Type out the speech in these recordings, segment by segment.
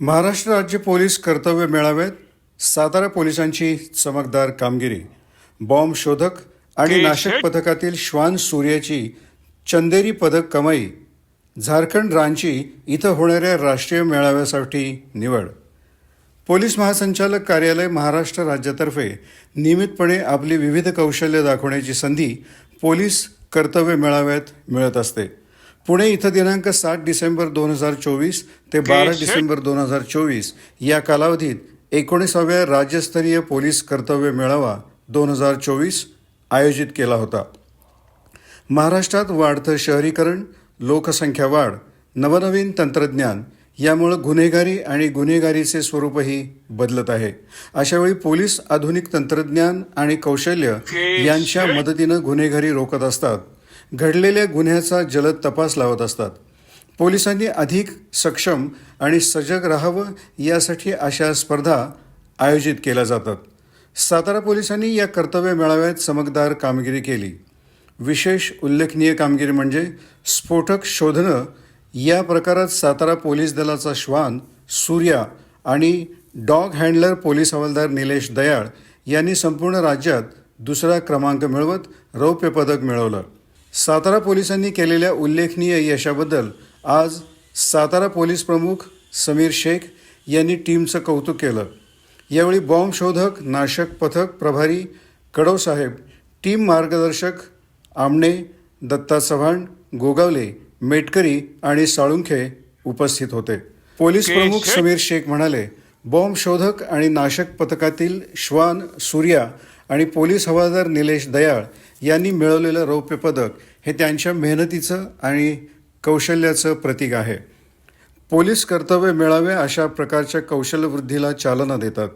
महाराष्ट्र राज्य पोलीस कर्तव्य मेळाव्यात सातारा पोलिसांची चमकदार कामगिरी बॉम्ब शोधक आणि नाशक पथकातील श्वान सूर्याची चंदेरी पदक कमाई झारखंड रांची इथं होणाऱ्या राष्ट्रीय मेळाव्यासाठी निवड. पोलीस महासंचालक कार्यालय महाराष्ट्र राज्यातर्फे नियमितपणे आपली विविध कौशल्य दाखवण्याची संधी पोलीस कर्तव्य मेळाव्यात मिळत असते. पुणे इथं दिनांक सात डिसेंबर दोन हजार चोवीस ते बारा डिसेंबर दोन हजार चोवीस या कालावधीत एकोणीसाव्या राज्यस्तरीय पोलीस कर्तव्य मेळावा दोन हजार चोवीस आयोजित केला होता. महाराष्ट्रात वाढतं शहरीकरण लोकसंख्या वाढ नवनवीन तंत्रज्ञान यामुळं गुन्हेगारी आणि गुन्हेगारीचे स्वरूपही बदलत आहे. अशावेळी पोलीस आधुनिक तंत्रज्ञान आणि कौशल्य यांच्या मदतीनं गुन्हेगारी रोखत असतात. घडलेल्या गुन्ह्याचा जलद तपास लावत असतात. पोलिसांनी अधिक सक्षम आणि सजग राहावं यासाठी अशा स्पर्धा आयोजित केल्या जातात. सातारा पोलिसांनी या कर्तव्य मेळाव्यात चमकदार कामगिरी केली. विशेष उल्लेखनीय कामगिरी म्हणजे स्फोटक शोधणं. या प्रकारात सातारा पोलीस दलाचा श्वान सूर्या आणि डॉग हँडलर पोलीस हवालदार निलेश दयाळ यांनी संपूर्ण राज्यात दुसरा क्रमांक मिळवत रौप्य पदक मिळवलं. सातारा पोलिसांनी केलेल्या उल्लेखनीय यशाबद्दल आज सातारा पोलीस प्रमुख समीर शेख यांनी टीमचं कौतुक केलं. यावेळी बॉम्ब शोधक नाशक पथक प्रभारी कडवसाहेब टीम मार्गदर्शक आमणे दत्ता चव्हाण गोगावले मेटकरी आणि साळुंखे उपस्थित होते. पोलीस प्रमुख समीर शेख म्हणाले बॉम्ब शोधक आणि नाशक पथकातील श्वान सूर्या आणि पोलीस हवालदार निलेश दयाळ यांनी मिळवलेलं रौप्य पदक हे त्यांच्या मेहनतीचं आणि कौशल्याचं प्रतीक आहे. पोलीस कर्तव्य मेळावे अशा प्रकारच्या कौशल्यवृद्धीला चालना देतात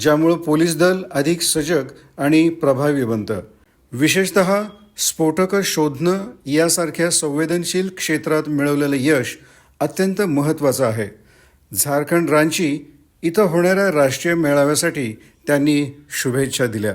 ज्यामुळं पोलीस दल अधिक सजग आणि प्रभावी बनतं. विशेषत स्फोटकं शोधणं यासारख्या संवेदनशील क्षेत्रात मिळवलेलं यश अत्यंत महत्त्वाचं आहे. झारखंड रांची इथं होणाऱ्या राष्ट्रीय मेळाव्यासाठी त्यांनी शुभेच्छा दिल्या.